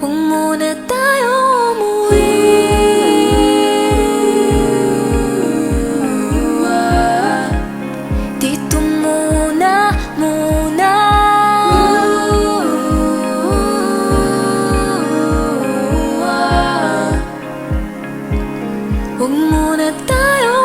Huwag muna tayo umuwi. Dito muna, muna. Huwag muna tayo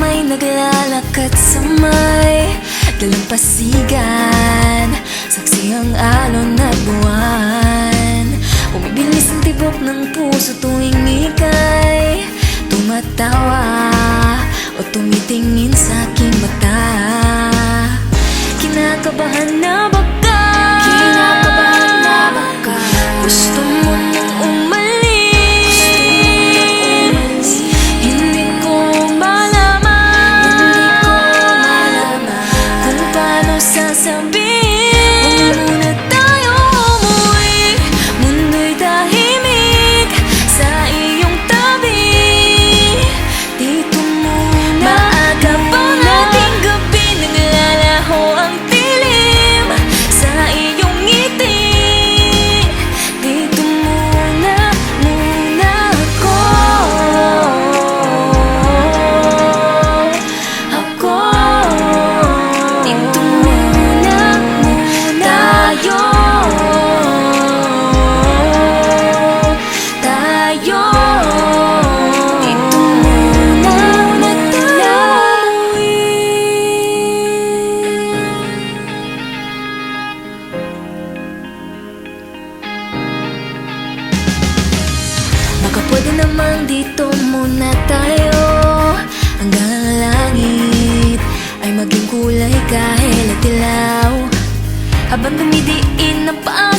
Kamay naglalakad sa may Dalampasigan. Saksi ang alon at buwan. Umibilis ang tibok ng puso tuwing ika'y Tumatawa o tumitingin sa dito muna tayo. Hanggang ang langit Ay maging kulay kahit dilaw. Habang dumidiin ang paa